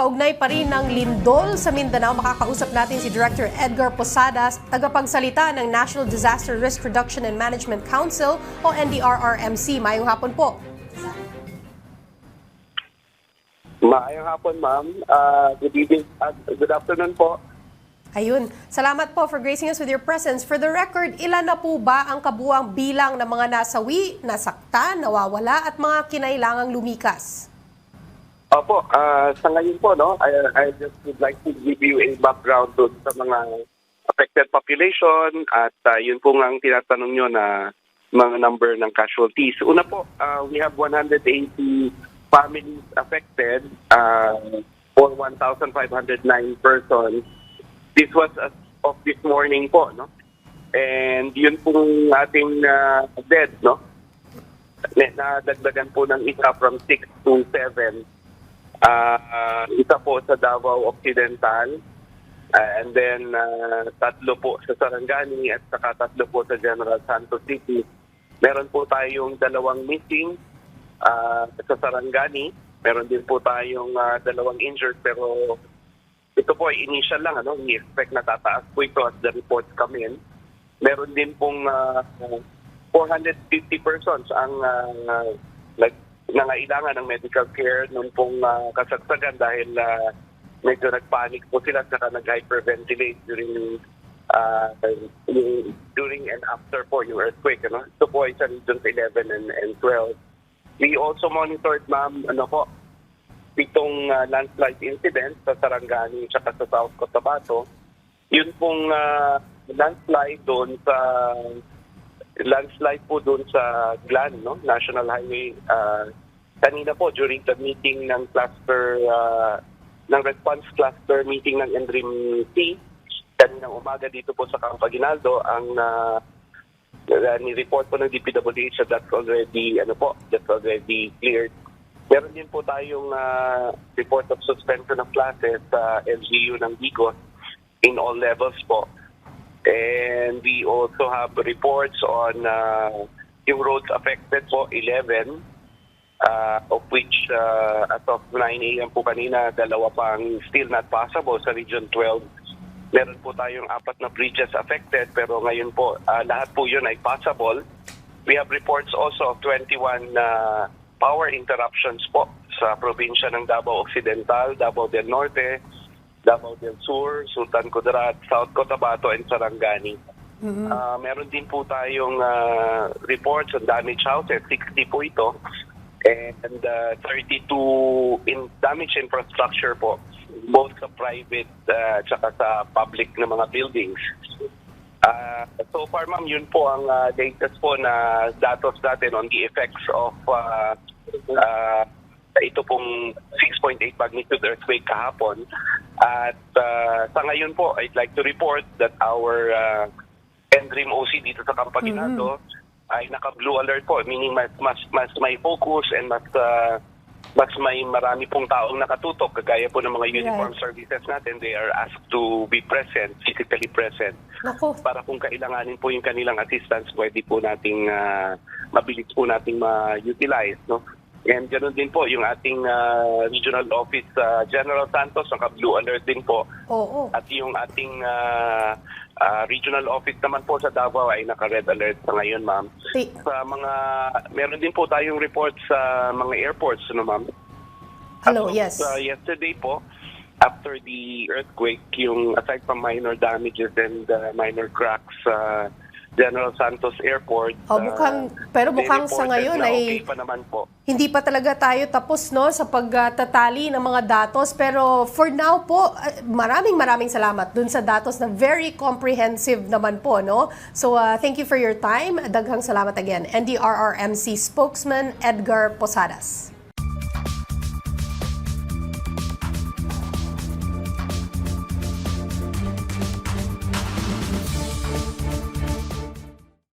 kaugnay pa rin ng lindol sa Mindanao, makakausap natin si Director Edgar Posadas, tagapagsalita ng National Disaster Risk Reduction and Management Council o NDRRMC. Mayong hapon po. Maayong hapon, ma'am. Uh, good evening, uh, good afternoon po. Ayun. Salamat po for gracing us with your presence. For the record, ilan na po ba ang kabuang bilang ng mga nasawi, nasaktan, nawawala at mga kinailangang lumikas? Opo, uh, sa ngayon po, no, I, I just would like to give you a background doon sa mga affected population at uh, yun po ang tinatanong nyo na mga number ng casualties. Una po, uh, we have 180 families affected uh, for 1,509 persons. This was as of this morning po, no? And yun pong ating uh, dead, no? Na nadagdagan po ng isa from 6 to 7. Uh, isa po sa Davao Occidental. Uh, and then uh, tatlo po sa Sarangani at saka tatlo po sa General Santos City. Meron po tayong dalawang missing uh, sa Sarangani. Meron din po tayong uh, dalawang injured pero ito po ay initial lang. Ano? We expect na tataas po ito as the reports come in. Meron din pong uh, 450 persons ang uh, like, nangailangan ng medical care nung pong uh, kasagsagan dahil uh, medyo nagpanic po sila at nag-hyperventilate during uh, yung, during and after po yung earthquake. Ano? Ito po ay sa regions 11 and, and 12. We also monitored, ma'am, ano po, pitong uh, landslide incident sa Sarangani at sa South Cotabato. Yun pong uh, landslide doon sa landslide po doon sa Glan, no? National Highway. Uh, kanina po, during the meeting ng cluster, uh, ng response cluster meeting ng Endrim C, kaninang umaga dito po sa Campo Aguinaldo, ang uh, uh, ni-report po ng DPWH that already, ano po, that's already cleared. Meron din po tayong uh, report of suspension of classes sa LGU ng Bicos in all levels po. And we also have reports on uh, yung roads affected po, 11, uh, of which uh, as of 9 a.m. po kanina, dalawa pang still not passable sa Region 12. Meron po tayong apat na bridges affected pero ngayon po uh, lahat po yun ay passable. We have reports also of 21 uh, power interruptions po sa probinsya ng Davao Occidental, Davao del Norte, Davao del Sur, Sultan Kudarat, South Cotabato, and Sarangani. Mm-hmm. Uh, meron din po tayong uh, reports on damaged houses, 60 po ito, and uh, 32 in damaged infrastructure po, both sa private uh, at sa public na mga buildings. Uh, so far, ma'am, yun po ang uh, latest po na datos natin on the effects of uh, uh, ito pong 6.8 magnitude earthquake kahapon. At uh, sa ngayon po, I'd like to report that our uh, NDRIM OC dito sa Campaginado mm-hmm. Ay naka-blue alert po, meaning mas, mas, mas may focus and mas uh, mas may marami pong taong nakatutok kagaya po ng mga uniform right. services natin they are asked to be present physically present Naku. para kung kailanganin po yung kanilang assistance pwede po nating uh, mabilis po nating ma-utilize no and ganoon din po yung ating uh, regional office uh, General Santos naka-blue alert din po Oo. at yung ating uh, uh, regional office naman po sa Davao ay naka-red alert sa ngayon, ma'am. Sa mga, meron din po tayong report sa mga airports, no, ma'am? Hello, of, yes. uh, yesterday po, after the earthquake, yung aside from minor damages and uh, minor cracks sa General Santos Airport. Oh, mukhang- uh, pero they mukhang sa ngayon ay- okay pa naman po. Hindi pa talaga tayo tapos no sa pagtatali ng mga datos pero for now po uh, maraming maraming salamat dun sa datos na very comprehensive naman po no. So uh, thank you for your time. Daghang salamat again. NDRRMC spokesman Edgar Posadas.